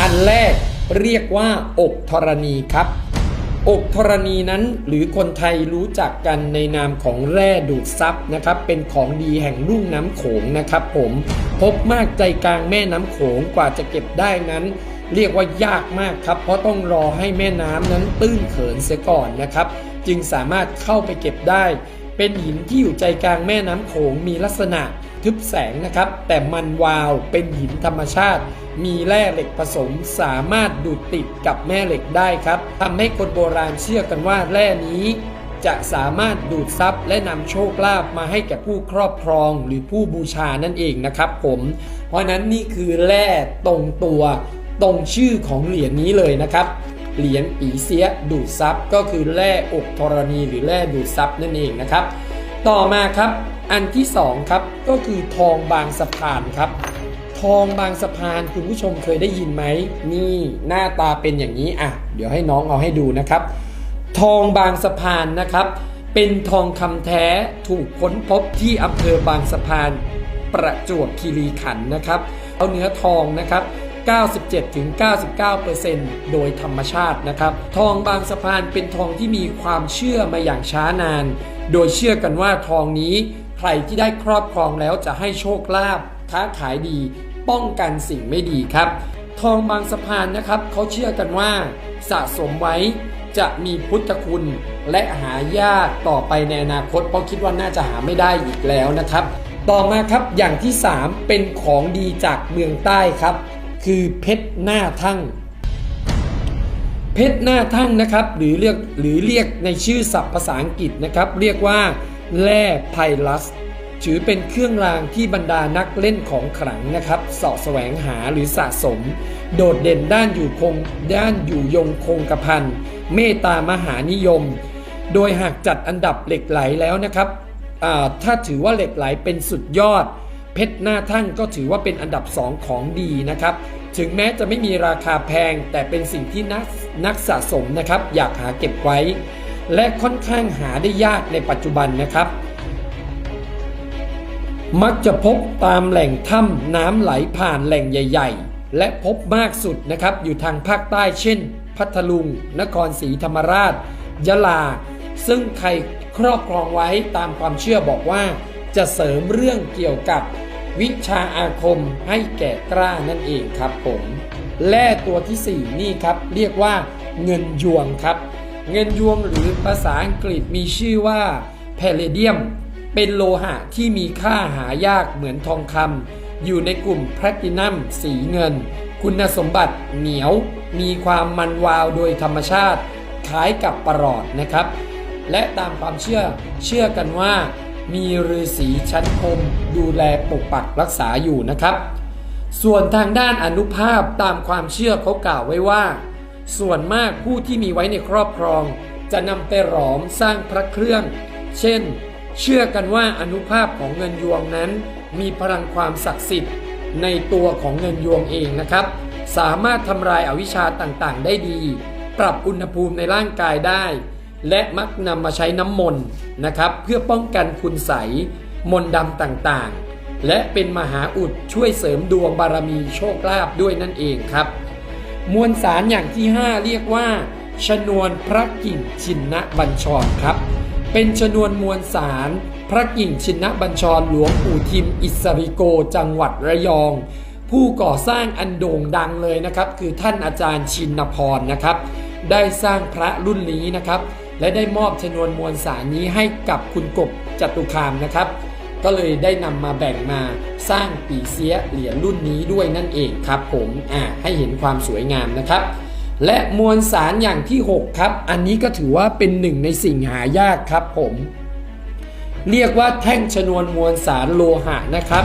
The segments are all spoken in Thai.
อันแรกเรียกว่าอกธรณีครับ อกธรณีนั้นหรือคนไทยรู้จักกันในนามของแร่ดูดซับนะครับ เป็นของดีแห่งลุ่มน้ำโขงนะครับ ผมพบมากใจกลางแม่น้ำโขงกว่าจะเก็บได้นั้น เรียกว่ายากมากครับ เพราะต้องรอให้แม่น้ำนั้นตื้นเขินเสียก่อนนะครับ จึงสามารถเข้าไปเก็บได้ เป็นหินที่อยู่ใจกลางแม่น้ำโขงมีลักษณะ ทึบแสงนะครับ แต่มันวาวเป็นหินธรรมชาติ มีแร่เหล็กผสมสามารถดูดติดกับแม่เหล็กได้ครับทำให้คนโบราณเชื่อกันว่าแร่นี้ จะสามารถดูดซับและนำโชคลาภมาให้แก่ผู้ครอบครองหรือผู้บูชานั่นเองนะครับผม เพราะนั้นนี่คือแร่ตรงตัวตรงชื่อของเหรียญนี้เลยนะครับเหรียญปีเสียดูดซับก็คือแร่อกธรณีหรือแร่ดูดซับนั่นเองนะครับ ต่อมาครับ อันที่สองครับก็คือทองบางสะพานครับ ทองบางสะพานคุณผู้ชมเคยได้ยินไหมนี่หน้าตาเป็นอย่างนี้อะเดี๋ยวให้น้องเอาให้ดูนะครับ ทองบางสะพานนะครับ เป็นทองคำแท้ถูกค้นพบที่อำเภอบางสะพาน ประจวบคีรีขันธ์นะครับ เอาเนื้อทองนะครับ 97-99%โดยธรรมชาตินะครับ ทองบางสะพานเป็นทองที่มีความเชื่อมาอย่างช้านาน โดยเชื่อกันว่าทองนี้ ใครที่ได้ครอบครองแล้วจะให้โชคลาภค้าขายดี ป้องกันสิ่งไม่ดีครับ ทองบางสะพานนะครับเขาเชื่อกันว่าสะสมไว้จะมีพุทธคุณและหายากต่อไปในอนาคตเพราะคิดว่าน่าจะหาไม่ได้อีกแล้วนะครับ ต่อมาครับอย่างที่ 3 เป็นของดีจากเมืองใต้ครับ คือเพชรหน้าทั่ง เพชรหน้าทั่งนะครับ หรือเรียกหรือเรียกในชื่อศัพท์ภาษาอังกฤษนะครับ เรียกว่าแร่ไพลัสถือเป็นเครื่องรางที่บรรดานักเล่นของขลังนะครับเสาะแสวงหาหรือสะสม โดดเด่นด้านอยู่คงด้านอยู่ยงคงกระพันเมตตามหานิยม โดยหากจัดอันดับเหล็กไหลแล้วนะครับถ้าถือว่าเหล็กไหลเป็นสุดยอด เพชรหน้าทั่งก็ถือว่าเป็นอันดับสองของดีนะครับ ถึงแม้จะไม่มีราคาแพง แต่เป็นสิ่งที่นักนักสะสมนะครับ อยากหาเก็บไว้ และค่อนข้างหาได้ยากในปัจจุบันนะครับ มักจะพบตามแหล่งถ้ำน้ำไหลผ่านแหล่งใหญ่ ๆ และพบมากสุดนะครับ อยู่ทางภาคใต้เช่น พัทลุง นครศรีธรรมราช ยะลา ซึ่งใครครอบครองไว้ตามความเชื่อบอกว่า จะเสริมเรื่องเกี่ยวกับ วิชาอาคมให้แก่กล้านั่นเองครับผมแร่ตัวที่ 4 นี่ครับ เรียกว่าเงินยวงครับ เงินยวงหรือภาษาอังกฤษมีชื่อว่าแพลเดียม เป็นโลหะที่มีค่าหายากเหมือนทองคำอยู่ในกลุ่มแพลตินัมสีเงิน คุณสมบัติเหนียว มีความมันวาวโดยธรรมชาติ คล้ายกับปรอดนะครับ และตามความเชื่อเชื่อกันว่า มีฤาษีชั้นพรมดูแลปกปักรักษาอยู่นะครับ ส่วนทางด้านอนุภาพตามความเชื่อเขากล่าวไว้ว่า ส่วนมากผู้ที่มีไว้ในครอบครอง จะนำไปหลอมสร้างพระเครื่อง เช่น เชื่อกันว่าอนุภาพของเงินยวงนั้น มีพลังความศักดิ์สิทธิ์ ในตัวของเงินยวงเองนะครับ สามารถทำลายอาวิชชาต่างๆ ได้ดี ปรับอุณหภูมิในร่างกายได้ และมักนำมาใช้น้ำมนต์นะครับ เพื่อป้องกันคุณใสมนต์ดำต่างๆ และเป็นมหาอุดช่วยเสริมดวงบารมีโชคลาภด้วยนั่นเองครับ มวลสารอย่างที่ 5 เรียกว่า ชนวนพระกิ่งชินนบัญชรครับ เป็นชนวนมวลสารพระกิ่งชินนบัญชรหลวงปู่ทิม อิสริโกจังหวัดระยอง ผู้ก่อสร้างอันโด่งดังเลยนะครับ คือท่านอาจารย์ชินพรนะครับ ได้สร้างพระรุ่นนี้นะครับ และได้มอบชนวนมวลสารนี้ให้กับคุณกบจตุคามนะครับ ก็เลยได้นำมาแบ่งมาสร้างปีเสียเหรียญรุ่นนี้ด้วยนั่นเองครับ ผมอ่าให้เห็นความสวยงามนะครับ และมวลสารอย่างที่ 6 ครับ อันนี้ก็ถือว่าเป็นหนึ่งในสิ่งหายากครับผม เรียกว่าแท่งชนวนมวลสารโลหะนะครับ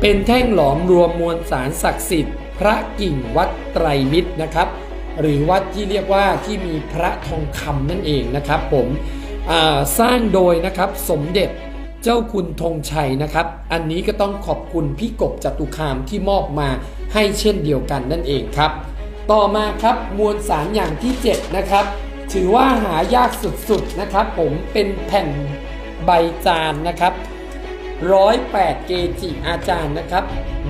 เป็นแท่งหลอมรวมมวลสารศักดิ์สิทธิ์ พระกิ่งวัดไตรมิตรนะครับ หรือวัดที่เรียกว่าที่มีพระทองคำนั่นเองนะครับ ผมสร้างโดยนะครับสมเด็จเจ้าคุณธงชัยนะครับ อันนี้ก็ต้องขอบคุณพี่กบจตุคามที่มอบมาให้เช่นเดียวกันนั่นเองครับ ต่อมาครับมวลสารอย่างที่ 7 นะครับ ถือว่าหายากสุดๆนะครับ ผมเป็นแผ่นใบจานนะครับ ร้อยแปดเกจิอาจารย์นะครับ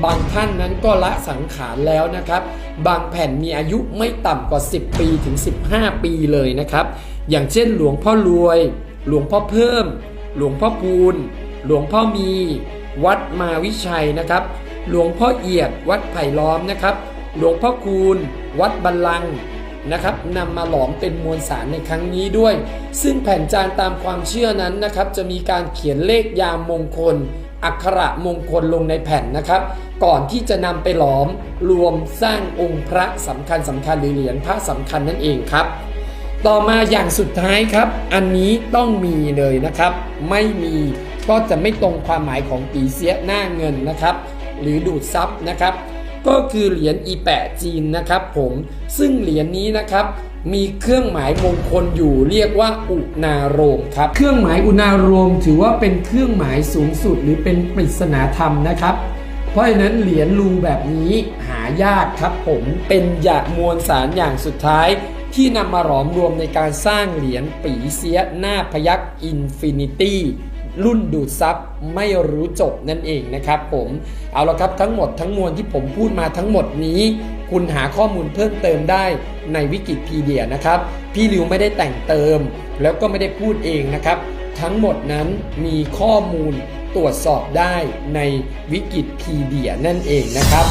บางท่านนั้นก็ละสังขารแล้วนะครับ บางแผ่นมีอายุไม่ต่ำกว่า 10 ปีถึง 15 ปีเลยนะครับ อย่างเช่นหลวงพ่อรวย หลวงพ่อเพิ่ม หลวงพ่อพูนหลวงพ่อมี วัดมาวิชัยนะครับ หลวงพ่อเอียด วัดไผ่ล้อมนะครับ หลวงพ่อคูณ วัดบัลลังก์ นะครับนำมาหลอมเป็นมวลสารในครั้งนี้ด้วย ซึ่งแผ่นจานตามความเชื่อนั้นนะครับ จะมีการเขียนเลขยามมงคล อักขระมงคลลงในแผ่นนะครับ ก่อนที่จะนำไปหลอมรวมสร้างองค์พระสำคัญสำคัญหรือเหรียญพระสำคัญนั่นเองครับ ต่อมาอย่างสุดท้ายครับ อันนี้ต้องมีเลยนะครับ ไม่มีก็จะไม่ตรงความหมายของปีเสียหน้าเงินนะครับ หรือดูดซับนะครับ ก็คือเหรียญอีแปะจีนนะครับผมซึ่งเหรียญนี้นะครับมีเครื่องหมายมงคลอยู่เรียกว่าอุณาโรมครับ เครื่องหมายอุณาโรมถือว่าเป็นเครื่องหมายสูงสุดหรือเป็นปริศนาธรรมนะครับ เพราะฉะนั้นเหรียญรูแบบนี้หายากครับผมเป็นหยาดมวลสารอย่างสุดท้าย ที่นำมาหลอมรวมในการสร้างเหรียญปีเสียหน้าพยักอินฟินิตี้ รุ่นดูดซับไม่รู้จบนั่นเองนะครับผมเอาละครับทั้งหมดทั้งมวลที่ผมพูดมาทั้งหมดนี้ คุณหาข้อมูลเพิ่มเติมได้ในวิกิพีเดียนะครับ พี่ริวไม่ได้แต่งเติม แล้วก็ไม่ได้พูดเองนะครับ ทั้งหมดนั้นมีข้อมูลตรวจสอบได้ในวิกิพีเดียนั่นเองนะครับ